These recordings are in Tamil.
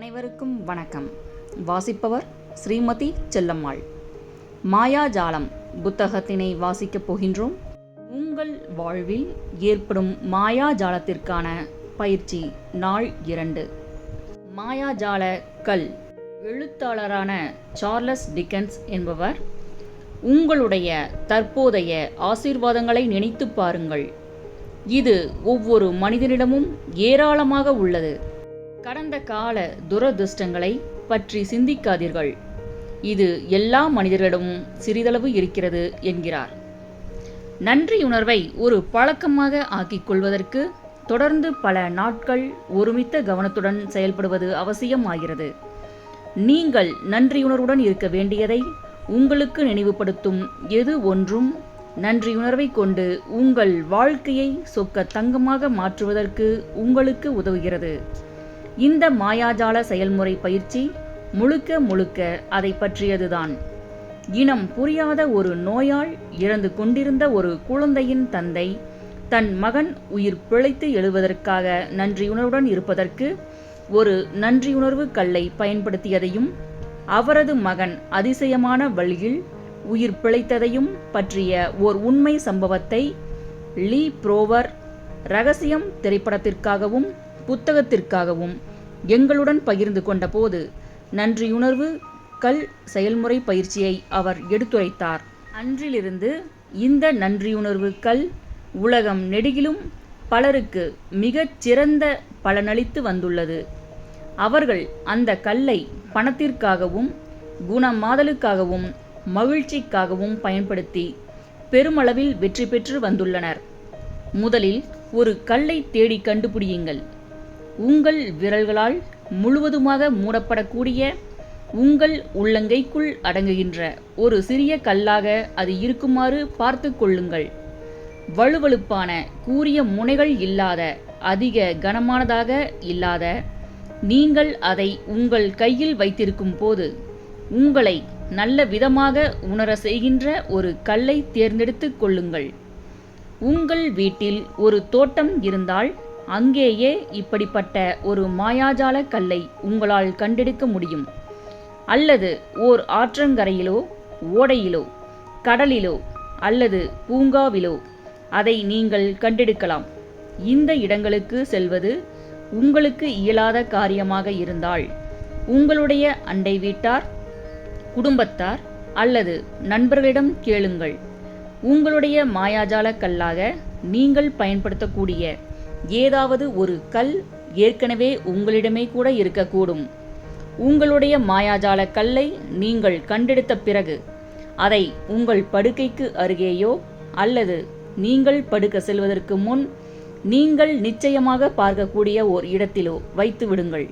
அனைவருக்கும் வணக்கம். வாசிப்பவர் ஸ்ரீமதி செல்லம்மாள். மாயாஜாலம் புத்தகத்தினை வாசிக்கப் போகின்றோம். உங்கள் வாழ்வில் ஏற்படும் மாயாஜாலத்திற்கான பயிற்சி நாள் இரண்டு. மாயாஜால கல். எழுத்தாளரான சார்லஸ் டிக்கன்ஸ் என்பவர் உங்களுடைய தற்போதைய ஆசீர்வாதங்களை நினைத்துப் பாருங்கள். இது ஒவ்வொரு மனிதனிடமும் ஏராளமாக உள்ளது. கடந்த கால துரதிருஷ்டங்களை பற்றி சிந்திக்காதீர்கள். இது எல்லா மனிதர்களிடமும் சிறிதளவு இருக்கிறது என்கிறார். நன்றியுணர்வை ஒரு பழக்கமாக ஆக்கிக் கொள்வதற்கு தொடர்ந்து பல நாட்கள் ஒருமித்த கவனத்துடன் செயல்படுவது அவசியமாகிறது நீங்கள் நன்றியுணர்வுடன் இருக்க வேண்டியதை உங்களுக்கு நினைவுபடுத்தும் எது ஒன்றும் நன்றியுணர்வை கொண்டு உங்கள் வாழ்க்கையை சொக்க தங்கமாக மாற்றுவதற்கு உங்களுக்கு உதவுகிறது. இந்த மாயாஜால செயல்முறை பயிற்சி முழுக்க முழுக்க அதை பற்றியதுதான். இனம் புரியாத ஒரு நோயால் இறந்து கொண்டிருந்த ஒரு குழந்தையின் தந்தை தன் மகன் உயிர் பிழைத்து எழுவதற்காக நன்றியுணர்வுடன் இருப்பதற்கு ஒரு நன்றியுணர்வு கல்லை பயன்படுத்தியதையும் அவரது மகன் அதிசயமான வழியில் உயிர் பிழைத்ததையும் பற்றிய ஓர் உண்மை சம்பவத்தை லீ ப்ரோவர் ரகசியம் திரைப்படத்திற்காகவும் புத்தகத்திற்காகவும் எங்களுடன் பகிர்ந்து கொண்டபோது நன்றியுணர்வு கல் செயல்முறை பயிற்சியை அவர் எடுத்துரைத்தார். அன்றிலிருந்து இந்த நன்றியுணர்வு கல் உலகம் நெடுகிலும் பலருக்கு மிகச் சிறந்த பலனளித்து வந்துள்ளது. அவர்கள் அந்த கல்லை பணத்திற்காகவும் குணமாதலுக்காகவும் மகிழ்ச்சிக்காகவும் பயன்படுத்தி பெருமளவில் வெற்றி பெற்று வந்துள்ளனர். முதலில் ஒரு கல்லை தேடி கண்டுபிடியுங்கள். உங்கள் விரல்களால் முழுவதுமாக மூடப்படக்கூடிய உங்கள் உள்ளங்கைக்குள் அடங்குகின்ற ஒரு சிறிய கல்லாக அது இருக்குமாறு பார்த்து கொள்ளுங்கள். வலுவழுப்பான கூரிய முனைகள் இல்லாத அதிக கனமானதாக இல்லாத நீங்கள் அதை உங்கள் கையில் வைத்திருக்கும் போது உங்களை நல்ல விதமாக உணர செய்கின்ற ஒரு கல்லை தேர்ந்தெடுத்து கொள்ளுங்கள். உங்கள் வீட்டில் ஒரு தோட்டம் இருந்தால் அங்கேயே இப்படிப்பட்ட ஒரு மாயாஜால கல்லை உங்களால் கண்டெடுக்க முடியும். அல்லது ஓர் ஆற்றங்கரையிலோ ஓடையிலோ கடலிலோ அல்லது பூங்காவிலோ அதை நீங்கள் கண்டெடுக்கலாம். இந்த இடங்களுக்கு செல்வது உங்களுக்கு இயலாத காரியமாக இருந்தால் உங்களுடைய அண்டை வீட்டார் குடும்பத்தார் அல்லது நண்பர்களிடம் கேளுங்கள். உங்களுடைய மாயாஜால கல்லாக நீங்கள் பயன்படுத்தக்கூடிய ஏதாவது ஒரு கல் ஏற்கனவே உங்களிடமே கூட இருக்கக்கூடும். உங்களுடைய மாயாஜால கல்லை நீங்கள் கண்டெடுத்த பிறகு அதை உங்கள் படுக்கைக்கு அருகேயோ அல்லது நீங்கள் படுக்க செல்வதற்கு முன் நீங்கள் நிச்சயமாக பார்க்கக்கூடிய ஓர் இடத்திலோ வைத்து விடுங்கள்.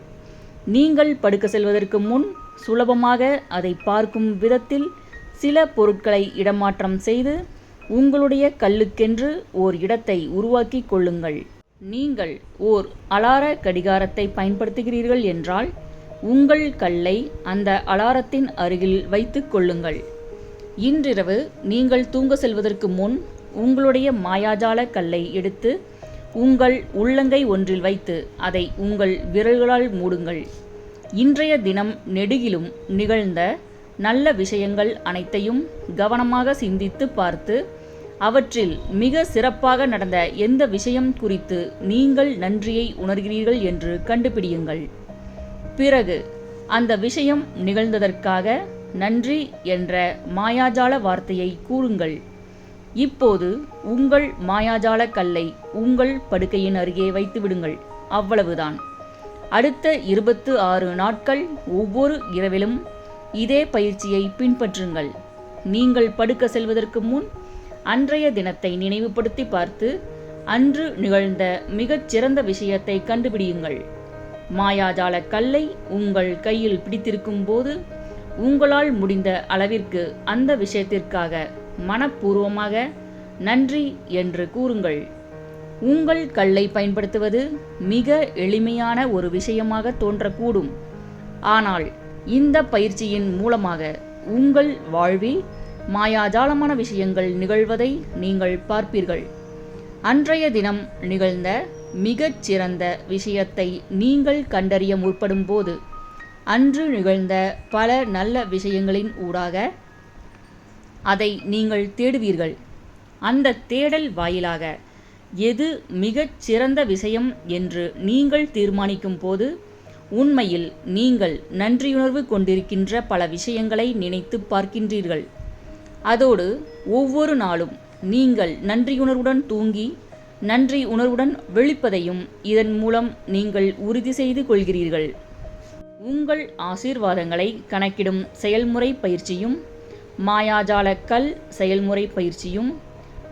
நீங்கள் படுக்க செல்வதற்கு முன் சுலபமாக அதை பார்க்கும் விதத்தில் சில பொருட்களை இடமாற்றம் செய்து உங்களுடைய கல்லுக்கென்று ஓர் இடத்தை உருவாக்கி கொள்ளுங்கள். நீங்கள் ஓர் அலார கடிகாரத்தை பயன்படுத்துகிறீர்கள் என்றால் உங்கள் கல்லை அந்த அலாரத்தின் அருகில் வைத்து கொள்ளுங்கள். இன்றிரவு நீங்கள் தூங்க செல்வதற்கு முன் உங்களுடைய மாயாஜால கல்லை எடுத்து உங்கள் உள்ளங்கை ஒன்றில் வைத்து அதை உங்கள் விரல்களால் மூடுங்கள். இன்றைய தினம் நெடுகிலும் நிகழ்ந்த நல்ல விஷயங்கள் அனைத்தையும் கவனமாக சிந்தித்து பார்த்து அவற்றில் மிக சிறப்பாக நடந்த எந்த விஷயம் குறித்து நீங்கள் நன்றியை உணர்கிறீர்கள் என்று கண்டுபிடியுங்கள். பிறகு அந்த விஷயம் நிகழ்ந்ததற்காக நன்றி என்ற மாயாஜால வார்த்தையை கூறுங்கள். இப்போது உங்கள் மாயாஜால கல்லை உங்கள் படுக்கையின் அருகே வைத்து விடுங்கள். அவ்வளவுதான். அடுத்த இருபத்து ஆறு நாட்கள் ஒவ்வொரு இரவிலும் இதே பயிற்சியை பின்பற்றுங்கள். நீங்கள் படுக்க செல்வதற்கு முன் அன்றைய தினத்தை நினைவுபடுத்தி பார்த்து அன்று நிகழ்ந்த மிகச் சிறந்த விஷயத்தை கண்டுபிடியுங்கள். மாயாஜால கல்லை உங்கள் கையில் பிடித்திருக்கும் போது உங்களால் முடிந்த அளவிற்கு அந்த விஷயத்திற்காக மனப்பூர்வமாக நன்றி என்று கூறுங்கள். உங்கள் கல்லை பயன்படுத்துவது மிக எளிமையான ஒரு விஷயமாக தோன்றக்கூடும். ஆனால் இந்த பயிற்சியின் மூலமாக உங்கள் வாழ்வில் மாயாஜாலமான விஷயங்கள் நிகழ்வதை நீங்கள் பார்ப்பீர்கள். அன்றைய தினம் நிகழ்ந்த மிகச் சிறந்த விஷயத்தை நீங்கள் கண்டறிய முற்படும் போது அன்று நிகழ்ந்த பல நல்ல விஷயங்களின் ஊடாக அதை நீங்கள் தேடுவீர்கள். அந்த தேடல் வாயிலாக எது மிகச் சிறந்த விஷயம் என்று நீங்கள் தீர்மானிக்கும் போது உண்மையில் நீங்கள் நன்றியுணர்வு கொண்டிருக்கின்ற பல விஷயங்களை நினைத்து பார்க்கின்றீர்கள். அதோடு ஒவ்வொரு நாளும் நீங்கள் நன்றியுணர்வுடன் தூங்கி நன்றி உணர்வுடன் விழிப்பதையும் இதன் மூலம் நீங்கள் உறுதி செய்து கொள்கிறீர்கள். உங்கள் ஆசீர்வாதங்களை கணக்கிடும் செயல்முறை பயிற்சியும் மாயாஜால கல் செயல்முறை பயிற்சியும்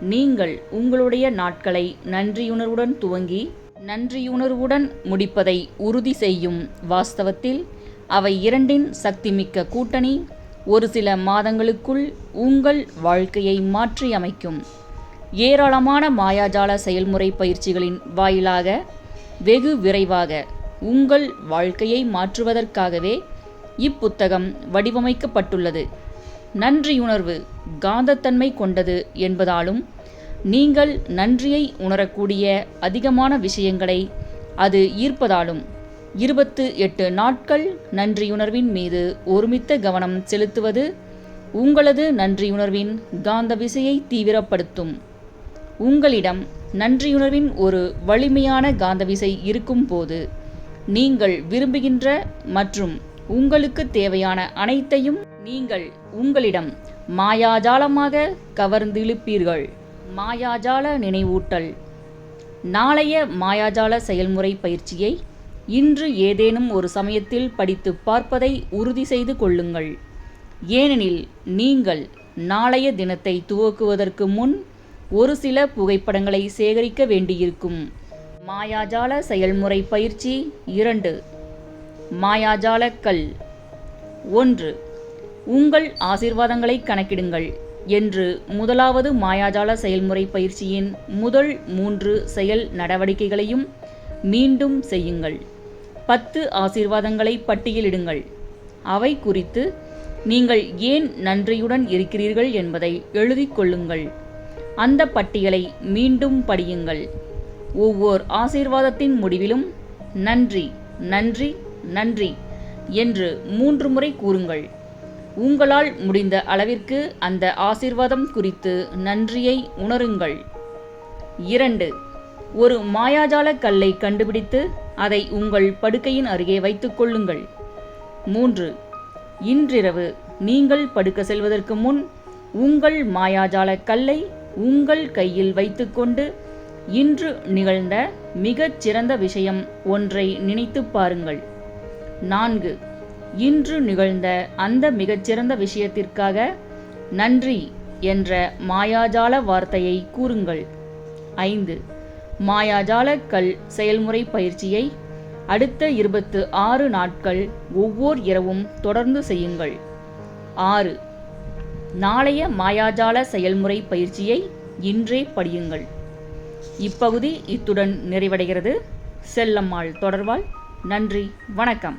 நீங்கள் உங்களுடைய நாட்களை நன்றியுணர்வுடன் துவங்கி நன்றியுணர்வுடன் முடிப்பதை உறுதி செய்யும் வாஸ்தவத்தில் அவை இரண்டின் சக்திமிக்க கூட்டணி ஒரு சில மாதங்களுக்குள் உங்கள் வாழ்க்கையை மாற்றி அமைக்கும். ஏராளமான மாயாஜால செயல்முறை பயிற்சிகளின் வாயிலாக வெகு விரைவாக உங்கள் வாழ்க்கையை மாற்றுவதற்காகவே இப்புத்தகம் வடிவமைக்கப்பட்டுள்ளது. நன்றியுணர்வு காந்தத்தன்மை கொண்டது என்பதாலும் நீங்கள் நன்றியை உணரக்கூடிய அதிகமான விஷயங்களை அது ஈர்ப்பதாலும் இருபத்து எட்டு நாட்கள் நன்றியுணர்வின் மீது ஒருமித்த கவனம் செலுத்துவது உங்களது நன்றியுணர்வின் காந்த விசையை தீவிரப்படுத்தும். உங்களிடம் நன்றியுணர்வின் ஒரு வலிமையான காந்த விசை இருக்கும்போது நீங்கள் விரும்புகின்ற மற்றும் உங்களுக்கு தேவையான அனைத்தையும் நீங்கள் உங்களிடம் மாயாஜாலமாக கவர்ந்திழுப்பீர்கள். மாயாஜால நினைவூட்டல். நாளைய மாயாஜால செயல்முறை பயிற்சியை இன்று ஏதேனும் ஒரு சமயத்தில் படித்து பார்ப்பதை உறுதி செய்து கொள்ளுங்கள். ஏனெனில் நீங்கள் நாளைய தினத்தை துவக்குவதற்கு முன் ஒரு சில புகைப்படங்களை சேகரிக்க வேண்டியிருக்கும். மாயாஜால செயல்முறை பயிற்சி இரண்டு. மாயாஜால கல். ஒன்று. உங்கள் ஆசிர்வாதங்களை கணக்கிடுங்கள் என்று முதலாவது மாயாஜால செயல்முறை பயிற்சியின் முதல் மூன்று செயல் நடவடிக்கைகளையும் மீண்டும் செய்யுங்கள். பத்து ஆசீர்வாதங்களை பட்டியலிடுங்கள். அவை குறித்து நீங்கள் ஏன் நன்றியுடன் இருக்கிறீர்கள் என்பதை எழுதிக்கொள்ளுங்கள் அந்த பட்டியலை மீண்டும் படியுங்கள். ஒவ்வொரு ஆசீர்வாதத்தின் முடிவிலும் நன்றி நன்றி நன்றி என்று மூன்று முறை கூறுங்கள். உங்களால் முடிந்த அளவிற்கு அந்த ஆசீர்வாதம் குறித்து நன்றியை உணருங்கள். இரண்டு ஒரு மாயாஜால கல்லை கண்டுபிடித்து அதை உங்கள் படுக்கையின் அருகே வைத்துக் கொள்ளுங்கள். மூன்று இன்றிரவு நீங்கள் படுக்க செல்வதற்கு முன் உங்கள் மாயாஜால கல்லை உங்கள் கையில் வைத்துக்கொண்டு இன்று நிகழ்ந்த மிகச் சிறந்த விஷயம் ஒன்றை நினைத்து பாருங்கள். நான்கு இன்று நிகழ்ந்த அந்த மிகச்சிறந்த விஷயத்திற்காக நன்றி என்ற மாயாஜால வார்த்தையை கூறுங்கள். ஐந்து மாயாஜால கல் செயல்முறை பயிற்சியை அடுத்த இருபத்து ஆறு நாட்கள் ஒவ்வொரு இரவும் தொடர்ந்து செய்யுங்கள். ஆறு. நாளைய மாயாஜால செயல்முறை பயிற்சியை இன்றே படியுங்கள். இப்பகுதி இத்துடன் நிறைவடைகிறது. செல்லம்மாள் தொடர்வாள். நன்றி. வணக்கம்.